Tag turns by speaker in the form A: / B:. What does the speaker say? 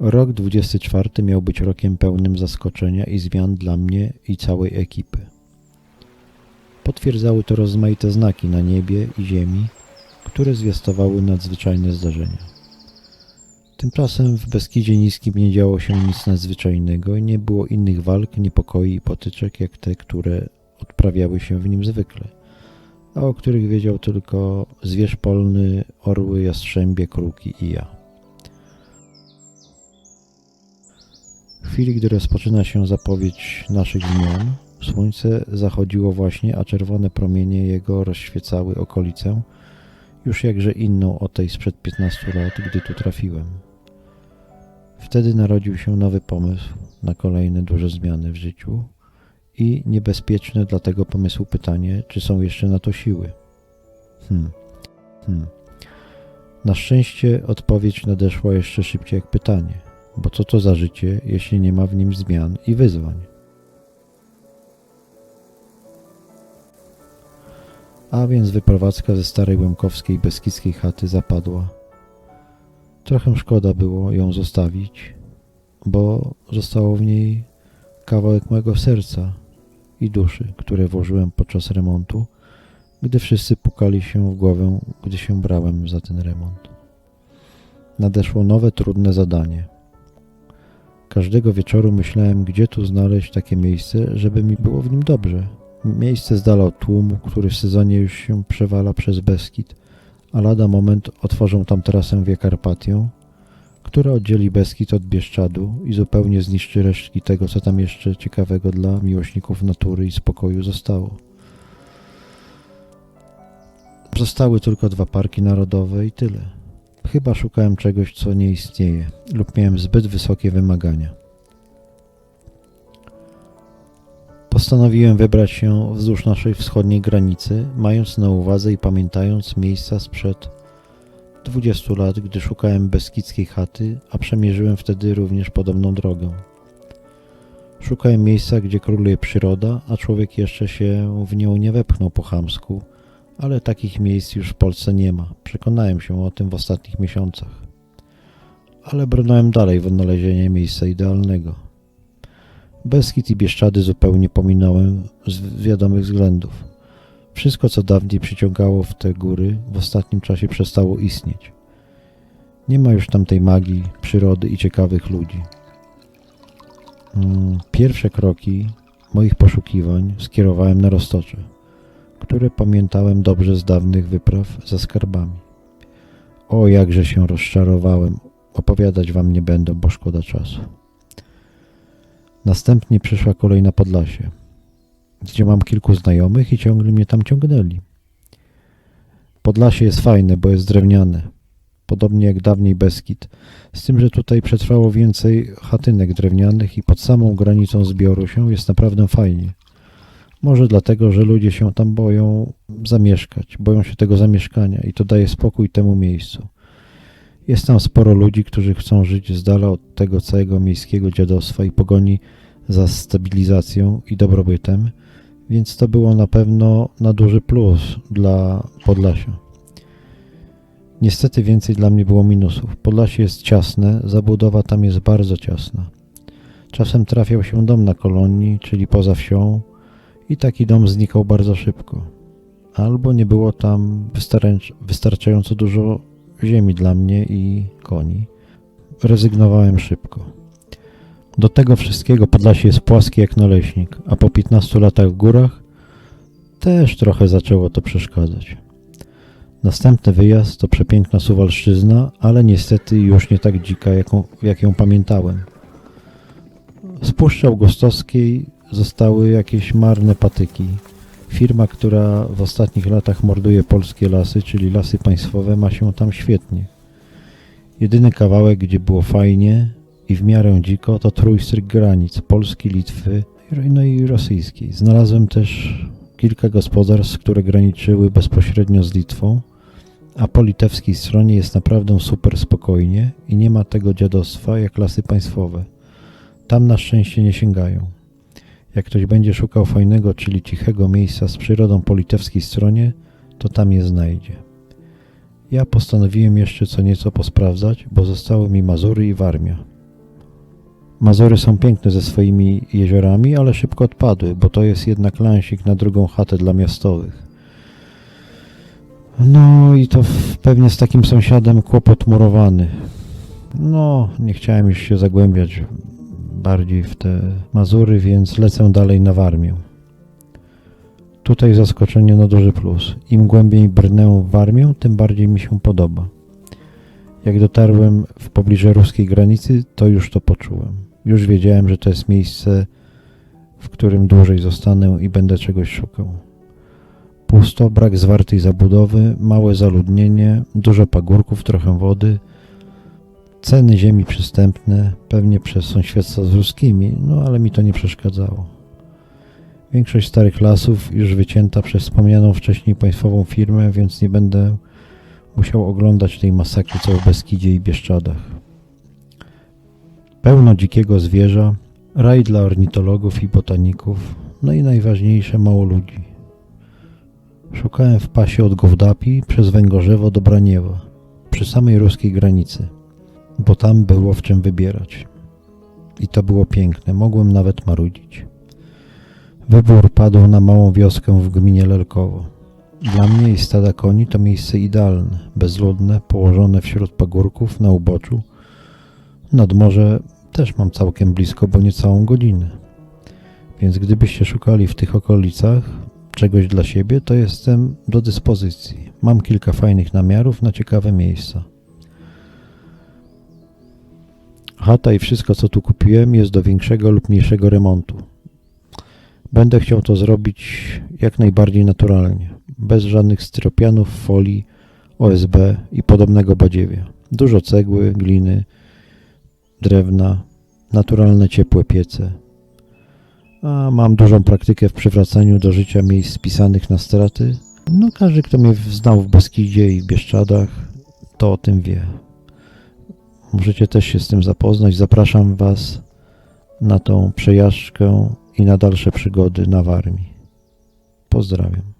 A: Rok 24 miał być rokiem pełnym zaskoczenia i zmian dla mnie i całej ekipy. Potwierdzały to rozmaite znaki na niebie i ziemi, które zwiastowały nadzwyczajne zdarzenia. Tymczasem w Beskidzie Niskim nie działo się nic nadzwyczajnego i nie było innych walk, niepokoi i potyczek jak te, które odprawiały się w nim zwykle, a o których wiedział tylko zwierz polny, orły, jastrzębie, kruki i ja. Chwili, gdy rozpoczyna się zapowiedź naszych zmian, słońce zachodziło właśnie, a czerwone promienie jego rozświecały okolicę, już jakże inną od tej sprzed 15 lat, gdy tu trafiłem. Wtedy narodził się nowy pomysł na kolejne duże zmiany w życiu i niebezpieczne dla tego pomysłu pytanie, czy są jeszcze na to siły. Hmm. Hmm. Na szczęście odpowiedź nadeszła jeszcze szybciej jak pytanie, bo co to za życie, jeśli nie ma w nim zmian i wyzwań? A więc wyprowadzka ze starej łemkowskiej beskidzkiej chaty zapadła. Trochę szkoda było ją zostawić, bo zostało w niej kawałek mojego serca i duszy, które włożyłem podczas remontu, gdy wszyscy pukali się w głowę, gdy się brałem za ten remont. Nadeszło nowe, trudne zadanie. Każdego wieczoru myślałem, gdzie tu znaleźć takie miejsce, żeby mi było w nim dobrze. Miejsce z dala od tłumu, który w sezonie już się przewala przez Beskid, a lada moment otworzą tam trasę Via Carpatią, która oddzieli Beskid od Bieszczadu i zupełnie zniszczy resztki tego, co tam jeszcze ciekawego dla miłośników natury i spokoju zostało. Zostały tylko dwa parki narodowe i tyle. Chyba szukałem czegoś, co nie istnieje, lub miałem zbyt wysokie wymagania. Postanowiłem wybrać się wzdłuż naszej wschodniej granicy, mając na uwadze i pamiętając miejsca sprzed 20 lat, gdy szukałem beskidzkiej chaty, a przemierzyłem wtedy również podobną drogę. Szukałem miejsca, gdzie króluje przyroda, a człowiek jeszcze się w nią nie wepchnął po chamsku, ale takich miejsc już w Polsce nie ma. Przekonałem się o tym w ostatnich miesiącach. Ale brnąłem dalej w odnalezienie miejsca idealnego. Beskid i Bieszczady zupełnie pominąłem z wiadomych względów. Wszystko, co dawniej przyciągało w te góry, w ostatnim czasie przestało istnieć. Nie ma już tamtej magii, przyrody i ciekawych ludzi. Mm, Pierwsze kroki moich poszukiwań skierowałem na roztocze, które pamiętałem dobrze z dawnych wypraw za skarbami. O, jakże się rozczarowałem. Opowiadać wam nie będę, bo szkoda czasu. Następnie przyszła kolej na Podlasie, gdzie mam kilku znajomych i ciągle mnie tam ciągnęli. Podlasie jest fajne, bo jest drewniane, podobnie jak dawniej Beskid, z tym, że tutaj przetrwało więcej chatynek drewnianych i pod samą granicą zbioru się jest naprawdę fajnie. Może dlatego, że ludzie się tam boją zamieszkać, boją się tego zamieszkania i to daje spokój temu miejscu. Jest tam sporo ludzi, którzy chcą żyć z dala od tego całego miejskiego dziadostwa i pogoni za stabilizacją i dobrobytem, więc to było na pewno na duży plus dla Podlasia. Niestety więcej dla mnie było minusów. Podlasie jest ciasne, zabudowa tam jest bardzo ciasna. Czasem trafiał się dom na kolonii, czyli poza wsią i taki dom znikał bardzo szybko. Albo nie było tam wystarcz- wystarczająco dużo ziemi dla mnie i koni. Rezygnowałem szybko. Do tego wszystkiego Podlasie jest płaskie jak naleśnik, a po 15 latach w górach też trochę zaczęło to przeszkadzać. Następny wyjazd to przepiękna Suwalszczyzna, ale niestety już nie tak dzika, jak ją pamiętałem. Z Puszczy Augustowskiej zostały jakieś marne patyki. Firma, która w ostatnich latach morduje polskie lasy, czyli lasy państwowe, ma się tam świetnie. Jedyny kawałek, gdzie było fajnie i w miarę dziko, to trójstryk granic Polski, Litwy, no i rosyjskiej. Znalazłem też kilka gospodarstw, które graniczyły bezpośrednio z Litwą, a po litewskiej stronie jest naprawdę super spokojnie i nie ma tego dziadostwa jak lasy państwowe. Tam na szczęście nie sięgają. Jak ktoś będzie szukał fajnego, czyli cichego miejsca z przyrodą po litewskiej stronie, to tam je znajdzie. Ja postanowiłem jeszcze co nieco posprawdzać, bo zostały mi Mazury i Warmia. Mazory są piękne ze swoimi jeziorami, ale szybko odpadły, bo to jest jednak lansik na drugą chatę dla miastowych. No i to pewnie z takim sąsiadem kłopot murowany. No, nie chciałem już się zagłębiać bardziej w te Mazury, więc lecę dalej na Warmię. Tutaj zaskoczenie na duży plus. Im głębiej brnę w Warmię, tym bardziej mi się podoba. Jak dotarłem w pobliże ruskiej granicy, to już to poczułem. Już wiedziałem, że to jest miejsce, w którym dłużej zostanę i będę czegoś szukał. Pusto, brak zwartej zabudowy, małe zaludnienie, dużo pagórków, trochę wody, ceny ziemi przystępne, pewnie przez sąsiedztwo z ruskimi, no ale mi to nie przeszkadzało. Większość starych lasów już wycięta przez wspomnianą wcześniej państwową firmę, więc nie będę musiał oglądać tej masakry co w Beskidzie i Bieszczadach. Pełno dzikiego zwierza, raj dla ornitologów i botaników, no i najważniejsze mało ludzi. Szukałem w pasie od Gołdapi przez Węgorzewo do Braniewa, przy samej ruskiej granicy, bo tam było w czym wybierać. I to było piękne, mogłem nawet marudzić. Wybór padł na małą wioskę w gminie Lelkowo. Dla mnie i stada koni to miejsce idealne, bezludne, położone wśród pagórków na uboczu. Nad morze też mam całkiem blisko, bo niecałą godzinę. Więc gdybyście szukali w tych okolicach czegoś dla siebie, to jestem do dyspozycji. Mam kilka fajnych namiarów na ciekawe miejsca. Chata i wszystko, co tu kupiłem, jest do większego lub mniejszego remontu. Będę chciał to zrobić jak najbardziej naturalnie, bez żadnych styropianów, folii, OSB i podobnego badziewia. Dużo cegły, gliny, drewna, naturalne ciepłe piece. A mam dużą praktykę w przywracaniu do życia miejsc spisanych na straty. No każdy, kto mnie znał w Beskidzie i w Bieszczadach, to o tym wie. Możecie też się z tym zapoznać. Zapraszam Was na tą przejażdżkę i na dalsze przygody na Warmii. Pozdrawiam.